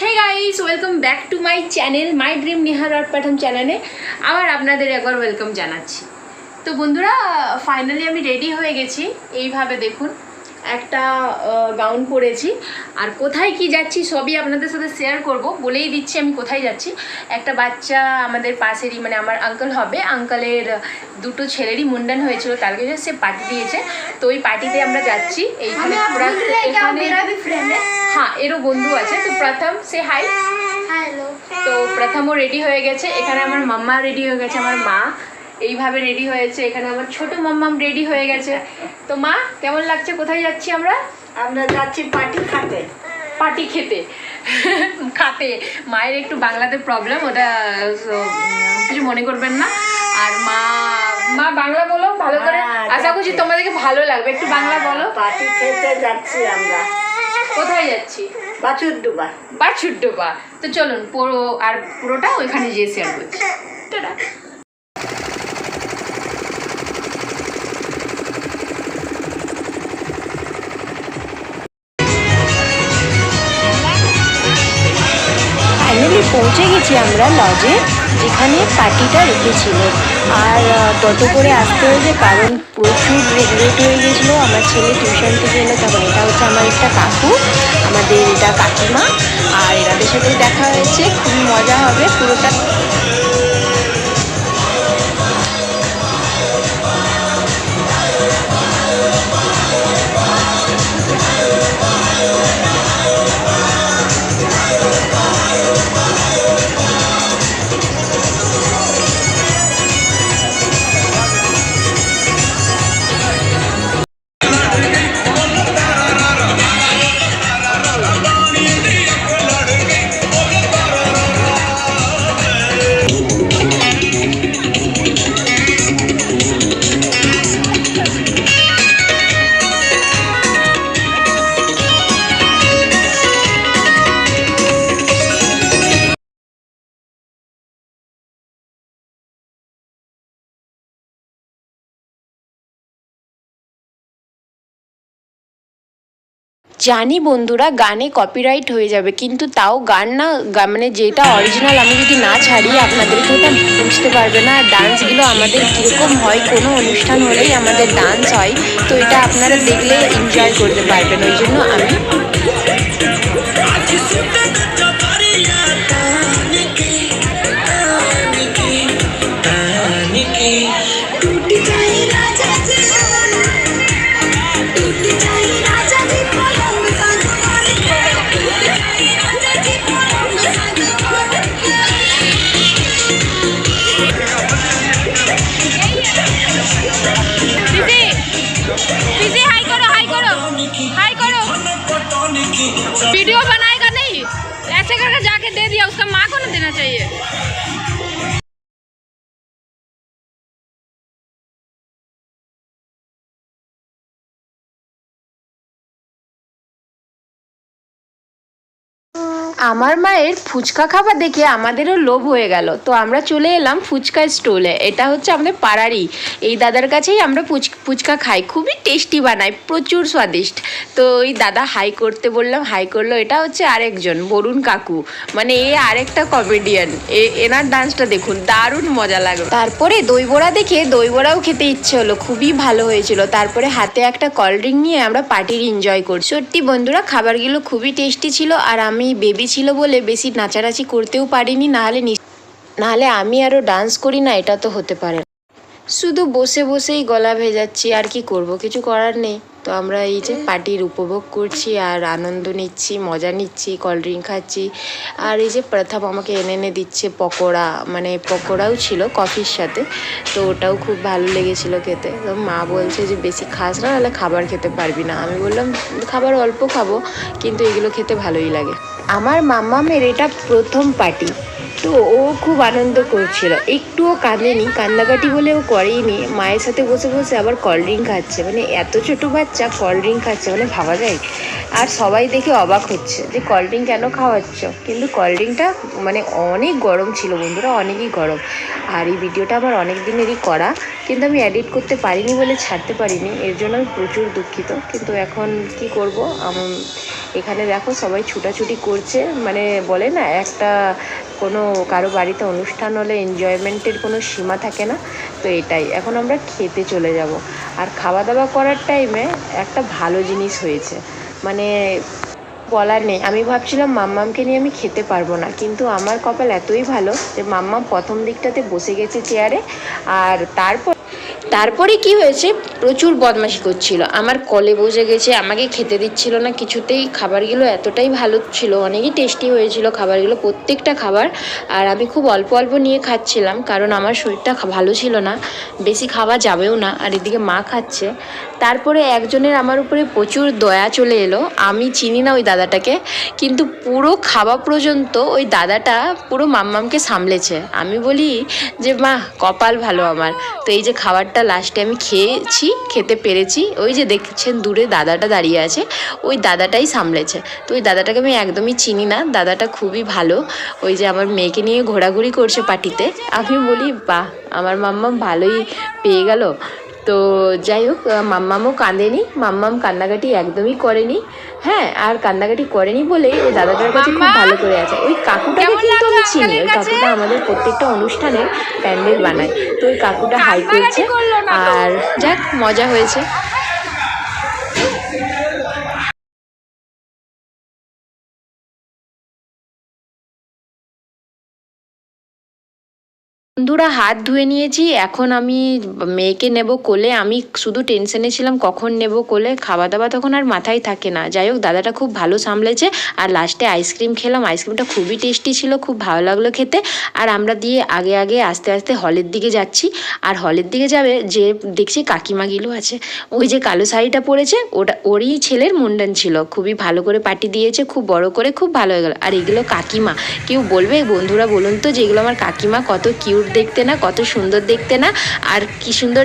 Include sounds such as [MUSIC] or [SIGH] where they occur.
Hey guys welcome back to my channel my dream Nihar আর পাঠাম চ্যানেলে আবার আপনাদের একবার ওয়েলকাম জানাচ্ছি। তো বন্ধুরা ফাইনালি আমি রেডি হয়ে গেছি। এইভাবে দেখুন একটা গাউন পরেছি। আর কোথায় কি যাচ্ছি সবই আপনাদের সাথে শেয়ার করব। বলেই দিচ্ছি আমি কোথায় যাচ্ছি। একটা বাচ্চা আমাদের পাশেরই মানে আমার আঙ্কেল হবে। আঙ্কেলের দুটো ছেলেরই মুন্ডন হয়েছিল তার কাছে সে পার্টি দিয়েছে। তো ওই পার্টিতে আমরা যাচ্ছি। এইখানে হ্যাঁ এরও বন্ধু আছে। তো প্রথম সে হাই হ্যালো তো প্রথমও রেডি হয়ে গেছে। এখানে আমার মাম্মা রেডি হয়ে গেছে আমার মা। এইভাবে রেডি হয়েছে। এখানে আমার ছোট মাম্মাম রেডি হয়ে গেছে। তো মা কেমন লাগছে? কোথায় যাচ্ছি আমরা? আমরা যাচ্ছি পার্টি খাতে। পার্টি খেতে। [LAUGHS] খাতে। মায়ের একটু বাংলাতে প্রবলেম ওটা কিছু মনে করবেন না। আর মা মা বাংলা বলো ভালো করে। হ্যাঁ, আশা করছি তোমাদেরকে ভালো লাগবে। একটু বাংলা বলো। পার্টি খেতে যাচ্ছি আমরা। কোথায় যাচ্ছি? বাছুর ডোবা বাছুর ডোবা তো চলুন পুরো আর পুরোটা ওইখানে যেয়ে শেয়ার করছি। টাটা। গেছি আমরা লজে যেখানে পার্টিটা রেখেছিল। আর তত করে আসতে হয়েছে, কারণ প্রচুর লেট হয়ে গেছিল আমার ছেলে টিউশন থেকে এলো, তখন এটা হচ্ছে আমার একটা কাকু, আমাদের এটা কাকিমা। আর এনাদের সাথে দেখা হয়েছে, খুবই মজা হবে, পুরোটা জানি বন্ধুরা, গানে কপিরাইট হয়ে যাবে, কিন্তু তাও গান না মানে যেটা অরিজিনাল আমি যদি না ছাড়ি, আপনাদেরকে ওটা বুঝতে পারবে না। আর ডান্সগুলো আমাদের কীরকম হয়, কোনো অনুষ্ঠান হলেই আমাদের ডান্স হয়, তো এটা আপনারা দেখলে এনজয় করতে পারবেন, ওই জন্য আমি वीडियो बनाएगा नहीं। ऐसे करके जाके दे दिया उसका माँ को ना देना चाहिए। আমার মায়ের ফুচকা খাবার দেখে আমাদেরও লোভ হয়ে গেল। তো আমরা চলে এলাম ফুচকা স্টলে এটা হচ্ছে আমাদের পাড়ারই। এই দাদার কাছেই আমরা ফুচ- ফুচকা খাই। খুবই টেস্টি বানাই প্রচুর স্বাদিষ্ট। তো ওই দাদা হাই করতে বললাম হাই করল। এটা হচ্ছে আরেকজন, বরুণ কাকু। মানে এ আরেকটা কমেডিয়ান এ, এনার ডান্সটা দেখুন, দারুণ মজা লাগল। তারপরে দই বড়া দেখে দই বড়াও খেতে ইচ্ছে হলো, খুবই ভালো হয়েছিল। তারপরে হাতে একটা কোল্ড ড্রিঙ্ক নিয়ে আমরা পার্টির এনজয় করছি। সত্যি বন্ধুরা, খাবারগুলো খুবই টেস্টি ছিল। আর আমি বেবি ছিল বলে বেশি নাচানাচি করতেও পারিনি, নাহলে নাহলে আমি আরও ডান্স করি না, এটা তো হতে পারে। শুধু বসে বসেই গলা ভেজাচ্ছি, আর কি করব? কিছু করার নেই। তো আমরা এই যে পার্টির উপভোগ করছি, আর আনন্দ নিচ্ছি, মজা নিচ্ছি কোল্ড ড্রিঙ্ক খাচ্ছি। আর এই যে প্রথম আমাকে এনে এনে দিচ্ছে পকোড়া মানে পকোড়াও ছিল কফির সাথে, তো ওটাও খুব ভালো লেগেছিল খেতে। তো মা বলছে যে, বেশি খাস না, নাহলে খাবার খেতে পারবি না। আমি বললাম, খাবার অল্প খাব, কিন্তু এগুলো খেতে ভালোই লাগে। আমার মাম্মামের এটা প্রথম পার্টি। তো ও খুব আনন্দ করছিল। একটুও কাঁদেনি, কান্নাকাটি বলে ও করেইনি। মায়ের সাথে বসে বসে আবার কোল্ড ড্রিঙ্ক খাচ্ছে। মানে এত ছোট বাচ্চা কোল্ড ড্রিঙ্ক খাচ্ছে মানে ভাবা যায়। আর সবাই দেখে অবাক হচ্ছে যে কোল্ড ড্রিঙ্ক কেন খাওয়াচ্ছ? কিন্তু কোল্ড ড্রিঙ্কটা মানে অনেক গরম ছিল বন্ধুরা, অনেকই গরম। আর এই ভিডিওটা আমার অনেক দিনেরই করা। কিন্তু আমি এডিট করতে পারিনি বলে ছাড়তে পারিনি। এর জন্য আমি প্রচুর দুঃখিত। কিন্তু এখন কি করব? এখানে দেখো সবাই ছুটাছুটি করছে। মানে বলে না, একটা কোনো, কারও বাড়িতে অনুষ্ঠান হলে এনজয়মেন্টের কোনো সীমা থাকে না, তো এটাই। এখন আমরা খেতে চলে যাব। আর খাওয়া দাওয়া করার টাইমে একটা ভালো জিনিস হয়েছে। মানে বলার নেই, আমি ভাবছিলাম মাম্মামকে নিয়ে আমি খেতে পারব না, কিন্তু আমার কপাল এতই ভালো যে মাম্মাম প্রথম দিকটাতে বসে গেছে চেয়ারে আর তারপর তারপরে কি হয়েছে? প্রচুর বদমাশি করছিল। আমার কলে বসে গেছে, আমাকে খেতে দিচ্ছিল না, কিছুতেই খাবারগুলো এতটাই ভালো ছিল, অনেকই টেস্টি হয়েছিল খাবারগুলো, প্রত্যেকটা খাবার। আর আমি খুব অল্প অল্প নিয়ে খাচ্ছিলাম, কারণ আমার শরীরটা ভালো ছিল না, বেশি খাওয়া যাবেও না, আর এদিকে মা খাচ্ছে। তারপরে একজনের আমার উপরে প্রচুর দয়া চলে এলো, আমি চিনি না ওই দাদাটাকে, কিন্তু পুরো খাওয়া পর্যন্ত ওই দাদাটা পুরো মাম্মামকে সামলেছে। আমি বলি যে, মা, কপাল ভালো আমার। তো এই যে খাবারটা লাস্টে আমি খেয়েছি, খেতে পেরেছি। ওই যে দেখছেন দূরে দাদাটা দাঁড়িয়ে আছে, ওই দাদাটাই সামলেছে। তো ওই দাদাটাকে আমি একদমই চিনি না, দাদাটা খুবই ভালো। ওই যে আমার মেয়েকে নিয়ে ঘোরাঘুরি করছে পার্টিতে। আমি বলি, বাহ, আমার মাম্মা ভালোই পেয়ে গেল। তো যাই হোক মাম্মামও কাঁদেনি মাম্মাম কান্নাকাটি একদমই করেনি। হ্যাঁ আর কান্নাকাটি করেনি বলে ওই দাদাটার কাছে খুব ভালো করে আছে। ওই কাকুটাকে কিন্তু আমি চিনি ওই কাকুটা আমাদের প্রত্যেকটা অনুষ্ঠানে প্যান্ডেল বানায়। তো ওই কাকুটা হাই করছে। আর যাক মজা হয়েছে। বন্ধুরা হাত ধুয়ে নিয়েছি, এখন আমি মেয়েকে নেব কোলে, আমি শুধু টেনশনে ছিলাম কখন নেব কোলে খাওয়া দাওয়া তখন আর মাথায় থাকে না। যাই হোক, দাদাটা খুব ভালো সামলেছে, আর লাস্টে আইসক্রিম খেলাম আইসক্রিমটা খুবই টেস্টি ছিল, খুব ভালো লাগল খেতে। আর আমরা দিয়ে আগে আগে আস্তে আস্তে হলের দিকে যাচ্ছি, আর হলের দিকে যাবে, যে দেখছি কাকিমা কাকিমাগুলো আছে। ওই যে কালো শাড়িটা পরেছে, ওটা, ওরই ছেলের মুন্ডন ছিল, খুবই ভালো করে পার্টি দিয়েছে, খুব বড় করে, খুব ভালো হয়ে গেল। আর এগুলো কাকিমা, কেউ বলবে, বন্ধুরা বলুন তো, যে এগুলো আমার কাকিমা, কত কিউট দেখতে না কত সুন্দর দেখতে না আর কি সুন্দর